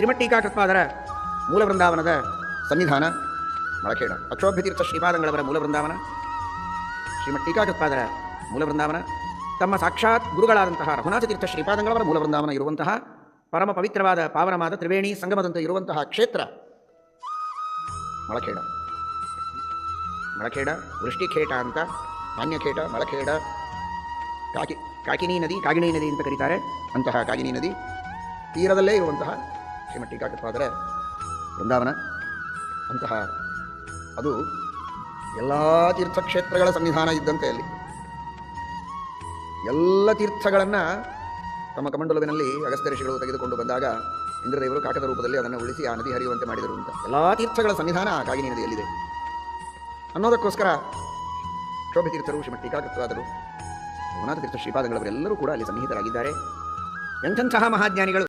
ಶ್ರೀಮಟ್ಟೀಕಾಕೃತ್ಪಾದರ ಮೂಲ ಬೃಂದಾವನದ ಸನ್ನಿಧಾನ. ಮಳಖೇಡ ಅಕ್ಷೋಭ್ಯತೀರ್ಥ ಶ್ರೀಪಾದಂಗಳವರ ಮೂಲ ಬೃಂದಾವನ ಶ್ರೀಮಠ್ ಟೀಕಾಕೃತ್ಪಾದರ ಮೂಲ ಬೃಂದಾವನ ತಮ್ಮ ಸಾಕ್ಷಾತ್ ಗುರುಗಳಾದಂತಹ ರಘುನಾಥ ತೀರ್ಥ ಶ್ರೀಪಾದಂಗಳವರ ಮೂಲ ಬೃಂದಾವನ ಇರುವಂತಹ ಪರಮ ಪವಿತ್ರವಾದ ಪಾವನವಾದ ತ್ರಿವೇಣಿ ಸಂಗಮದಂತೆ ಇರುವಂತಹ ಕ್ಷೇತ್ರ. ಮಳಖೇಡ ಮಳಖೇಡ ವೃಷ್ಟಿಖೇಟ ಅಂತ ಮಾನ್ಯಖೇಟ ಮಳಖೇಡ ಕಾಕಿ, ಕಾಕಿನಿ ನದಿ, ಕಾಗಿಣಿ ನದಿ ಅಂತ ಕರೀತಾರೆ. ಅಂತಹ ಕಾಗಿನಿ ನದಿ ತೀರದಲ್ಲೇ ಇರುವಂತಹ ಶ್ರೀಮಠ್ ಆದರೆ ವೃಂದಾವನ ಅಂತಹ ಅದು ಎಲ್ಲ ತೀರ್ಥಕ್ಷೇತ್ರಗಳ ಸನ್ನಿಧಾನ ಇದ್ದಂತೆ ಅಲ್ಲಿ. ಎಲ್ಲ ತೀರ್ಥಗಳನ್ನು ತಮ್ಮ ಕಮಂಡಲುವಿನಲ್ಲಿ ಅಗಸ್ತ್ಯ ಋಷಿಗಳು ತೆಗೆದುಕೊಂಡು ಬಂದಾಗ ಇಂದ್ರದೇವರು ಕಾಕದ ರೂಪದಲ್ಲಿ ಅದನ್ನು ಉಳಿಸಿ ಆ ನದಿ ಹರಿಯುವಂತೆ ಮಾಡಿದರು ಅಂತ. ಎಲ್ಲ ತೀರ್ಥಗಳ ಸನ್ನಿಧಾನ ಆ ಕಾಗಿನಿ ನದಿಯಲ್ಲಿದೆ ಅನ್ನೋದಕ್ಕೋಸ್ಕರ ಕ್ಷೋಭತೀರ್ಥರು ಶ್ರೀಮಠ ಟೀಕಾಕೃತವಾದರು ರಘುನಾಥ ತೀರ್ಥ ಶ್ರೀಪಾದಗಳವರೆಲ್ಲರೂ ಕೂಡ ಅಲ್ಲಿ ಸನ್ನಿಹಿತರಾಗಿದ್ದಾರೆ. ಎಂಥಂತಹ ಮಹಾಜ್ಞಾನಿಗಳು!